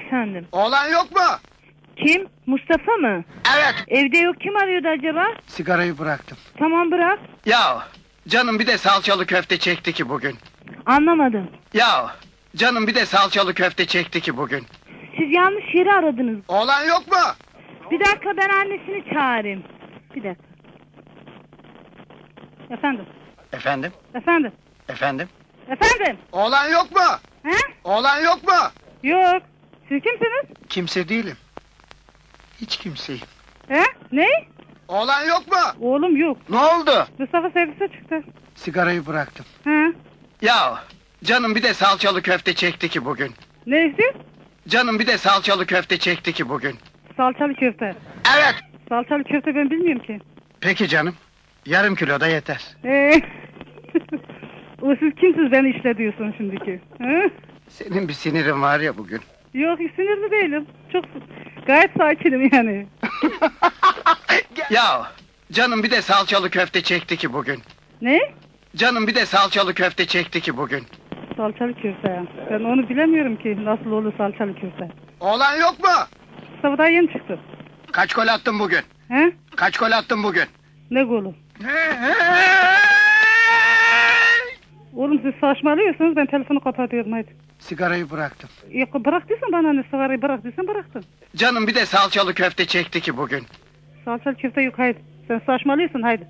Efendim. Oğlan yok mu? Kim? Mustafa mı? Evet. Evde yok. Kim arıyordu acaba? Sigarayı bıraktım. Tamam bırak. Ya canım bir de salçalı köfte çekti ki bugün. Anlamadım. Ya canım bir de salçalı köfte çekti ki bugün. Siz yanlış yeri aradınız. Oğlan yok mu? Bir dakika ben annesini çağırayım. Bir dakika. Efendim. Efendim? Efendim. Efendim? Efendim. Oğlan yok mu? He? Oğlan yok mu? Yok. Siz kimsiniz? Kimse değilim. Hiç kimseyim. He? Ne? Oğlan yok mu? Oğlum yok. Ne oldu? Mustafa servise çıktı. Sigarayı bıraktım. He? Ya canım bir de salçalı köfte çekti ki bugün. Neyse? Canım bir de salçalı köfte çekti ki bugün. Salçalı köfte. Evet. Salçalı köfte ben bilmiyorum ki. Peki canım. Yarım kilo da yeter. Ee, o siz kimsiz beni işle diyorsun şimdiki? He? Senin bir sinirin var ya bugün. Yok sinirli değilim. Çok gayet sakinim yani. ya canım bir de salçalı köfte çekti ki bugün. Ne? Canım bir de salçalı köfte çekti ki bugün. Salçalı köfte ya. Ben onu bilemiyorum ki nasıl olur salçalı köfte. Oğlan yok mu? Daha yeni çıktı. Kaç gol attın bugün? He? Kaç gol attın bugün? Ne golü? Oğlum siz saçmalıyorsunuz ben telefonu kapatıyorum hadi. Sigarayı bıraktım. Yok bıraktıysan bana ne sigarayı bıraktıysan bıraktın. Canım bir de salçalı köfte çekti ki bugün. Salçalı köfte yok haydi. Sen saçmalıyorsun haydi.